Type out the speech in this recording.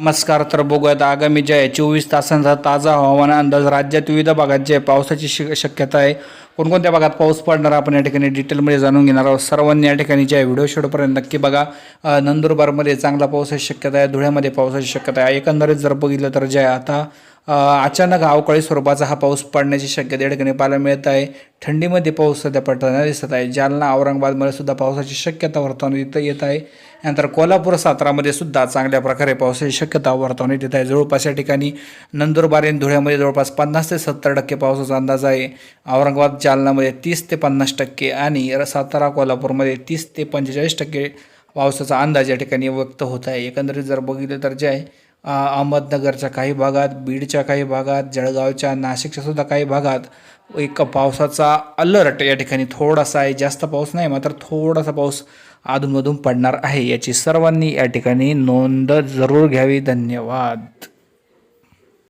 नमस्कार तर बघूयात आगामी जे आहे चोवीस तासांचा ताजा हवामान अंदाज राज्यात विविध भागात जे पावसाची श शक्यता आहे कोणकोणत्या भागात पाऊस पडणार आपण या ठिकाणी डिटेलमध्ये जाणून घेणार आहोत. सर्वांनी या ठिकाणी जे आहे व्हिडिओ शेवटपर्यंत नक्की बघा. नंदुरबारमध्ये चांगला पावसाची शक्यता आहे धुळ्यामध्ये पावसाची शक्यता आहे. एकंदरीत जर बघितलं तर जे आहे आता अचानक अवकाळी स्वरूपाचा हा पाऊस पडण्याची शक्यता या ठिकाणी पाहायला मिळत आहे. थंडीमध्ये पाऊस सध्या पडताना दिसत आहे. जालना औरंगाबादमध्ये सुद्धा पावसाची शक्यता वर्तवण्यात इथं येत आहे. नंतर कोल्हापूर सातारामध्ये सुद्धा चांगल्या प्रकारे पावसाची शक्यता वर्तवण्यात येत आहे. जवळपास या ठिकाणी नंदुरबार आणि धुळ्यामध्ये जवळपास पन्नास ते सत्तर टक्के पावसाचा अंदाज आहे. औरंगाबाद जालनामध्ये तीस ते पन्नास टक्के आणि सातारा कोल्हापूरमध्ये तीस ते पंचेचाळीस टक्के पावसाचा अंदाज या ठिकाणी व्यक्त होत आहे. एकंदरीत जर बघितलं तर जे आहे अहमदनगरच्या काही भागात बीडच्या काही भागात जळगावच्या नाशिकच्या सुद्धा काही भागात एक पावसाचा अलर्ट या ठिकाणी थोडासा आहे. जास्त पाऊस नाही मात्र थोडासा पाऊस अधूनमधून पडणार आहे याची सर्वांनी या ठिकाणी नोंद जरूर घ्यावी. धन्यवाद.